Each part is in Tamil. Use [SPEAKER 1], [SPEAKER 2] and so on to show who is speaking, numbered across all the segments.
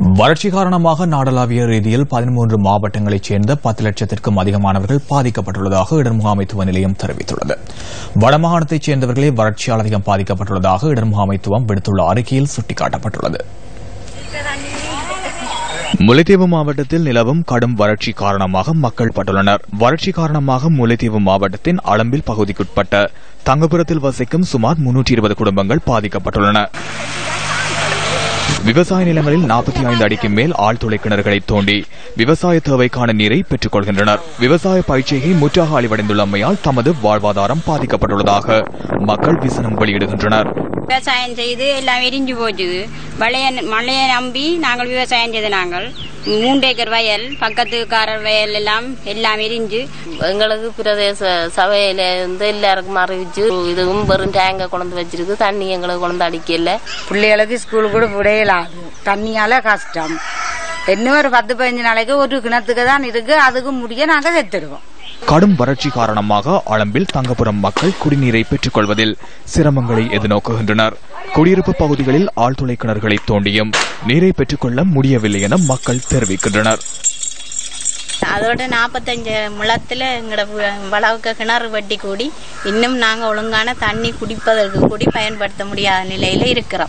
[SPEAKER 1] வறட்சி காரணமாக நாடளாவிய ரீதியில் பதிமூன்று மாவட்டங்களைச் சேர்ந்த பத்து லட்சத்திற்கும் அதிகமானவர்கள் பாதிக்கப்பட்டுள்ளதாக இடர் முகாமைத்துவ நிலையம் தெரிவித்துள்ளது. வடமாகாணத்தைச் சேர்ந்தவர்களே வறட்சியால் அதிகம் பாதிக்கப்பட்டுள்ளதாக இடர் முகாமைத்துவம் விடுத்துள்ள அறிக்கையில் சுட்டிக்காட்டப்பட்டுள்ளது. முல்லைத்தீவு மாவட்டத்தில் நிலவும் கடும் வறட்சி காரணமாக மக்கள் பட்டுள்ளனர். வறட்சி காரணமாக முல்லைத்தீவு மாவட்டத்தின் அளம்பில் பகுதிக்குட்பட்ட தங்கபுரத்தில் வசிக்கும் சுமார் முன்னூற்றி இருபது குடும்பங்கள் பாதிக்கப்பட்டுள்ளன. விவசாய நிலங்களில் நாற்பத்தி ஐந்து அடிக்கு மேல் ஆழ்துளை கிணறுகளை தோண்டி விவசாய தேவைக்கான நீரை பெற்றுக் கொள்கின்றனர். விவசாய பயிற்சியை முற்றாக அழிவடைந்துள்ளமையால் தமது வாழ்வாதாரம் பாதிக்கப்பட்டுள்ளதாக மக்கள் விசனம் வெளியிடுகின்றனர்.
[SPEAKER 2] விவசாயம் செய்து எல்லாம் எரிஞ்சு போச்சுது. மழையை நம்பி நாங்கள் விவசாயம் செய்த நாங்கள். மூன்று ஏக்கர் வயல் பக்கத்துக்காரர் வயல் எல்லாம் எல்லாம் எரிஞ்சு
[SPEAKER 3] எங்களுக்கு பிரதேச சபையில இருந்து எல்லாருக்கும் அறிவிச்சு இதுவும் வெறும் டேங்க கொண்டு வச்சிருக்கு. தண்ணி எங்களுக்கு கொண்டு அடிக்கல.
[SPEAKER 4] பிள்ளைகளுக்கு ஸ்கூல் கூட விடையலாது தண்ணியால கஷ்டம். இன்னும் ஒரு பத்து பதினஞ்சு நாளைக்கு ஒரு கிணத்துக்கு தான் இருக்கு. அதுக்கு முடிய நாங்க செத்துடுவோம்.
[SPEAKER 1] கடும் வறட்சி காரணமாக அளம்பில் தங்கபுரம் மக்கள் குடிநீரை பெற்றுக் கொள்வதில் சிரமங்களை எதிர்நோக்குகின்றனர். குடியிருப்பு பகுதிகளில் ஆழ்துளை கிணறுகளை தோண்டியும் நீரை பெற்றுக்கொள்ள முடியவில்லை என மக்கள் தெரிவிக்கின்றனர்.
[SPEAKER 2] அதோட நாற்பத்தஞ்சு முழத்துல எங்களோட வளவுக்கு கிணறு வெட்டி கூடி இன்னும் நாங்க ஒழுங்கான தண்ணி குடிப்பதற்கு கூடி பயன்படுத்த முடியாத நிலையில இருக்கிறோம்.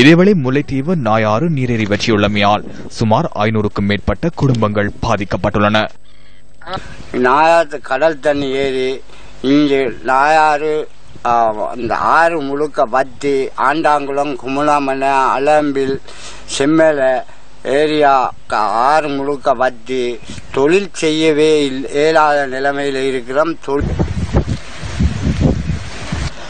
[SPEAKER 1] இதேவேளை முல்லைத்தீவு நாயாறு நீரேறி வற்றியுள்ளமையால் சுமார் ஐநூறுக்கும் மேற்பட்ட குடும்பங்கள் பாதிக்கப்பட்டுள்ளன.
[SPEAKER 5] நாயாத்து கடல் தண்ணி ஏறி இங்கு நாயாறு இந்த ஆறு முழுக்க வத்தி ஆண்டாங்குளம் குமுளாமனை அலம்பில் செம்மலை ஏரியா ஆறு முழுக்க வத்தி தொழில் செய்யவே இல்- இயலாத நிலைமையில் இருக்கிறோம். தொழில்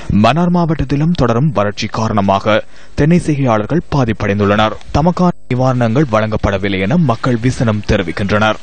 [SPEAKER 1] மன்னார் மாவட்டத்திலும் தொடரும் வறட்சி காரணமாக தென்னை செய்கையாளர்கள் பாதிப்படைந்துள்ளனர். தமக்கான நிவாரணங்கள் வழங்கப்படவில்லை என மக்கள் விசனம் தெரிவிக்கின்றனர்.